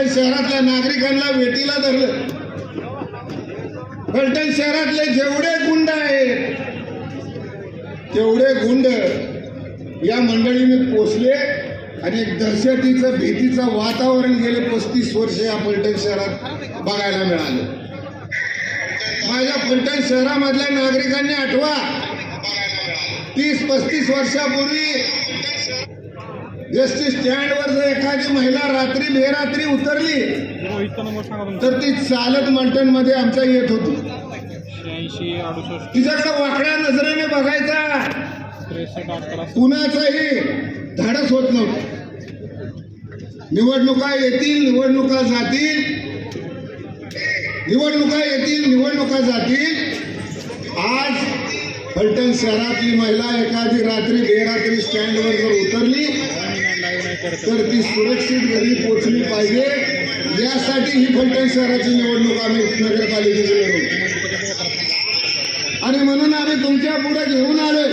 फलटण शहरातल्या नागरिकांना वेटीला धरलं. फलटण शहरातले जेवढे गुंड आहेत तेवढे गुंड या मंडळीने पोचले आणि एक दहशतीचं भीतीचं वातावरण गेले पस्तीस वर्ष या फलटण शहरात बघायला मिळालं. माझ्या फलटण शहरामधल्या नागरिकांनी आठवा तीस पस्तीस वर्षापूर्वी एस टी स्टँडवर जर एखादी महिला रात्री बेरात्री उतरली तर ती चालत मंटनमध्ये आमच्या येत होती. तिच्याकडे वाकड्या नजरेने बघायचा. कुणाचंही धाडस होत नव्हतं. निवडणुका येतील निवडणुका जातील. निवडणुका येतील निवडणुका जातील. आज फलटण शहरातली महिला एखादी रात्री बेरात्री स्टँडवर जर उतरली तर ती सुरक्षित घरी पोचली पाहिजे. यासाठी ही फलटण शहराची निवडणूक आम्ही नगरपालिकेची लढवली आणि म्हणून आम्ही तुमच्यापुढे घेऊन आलोय.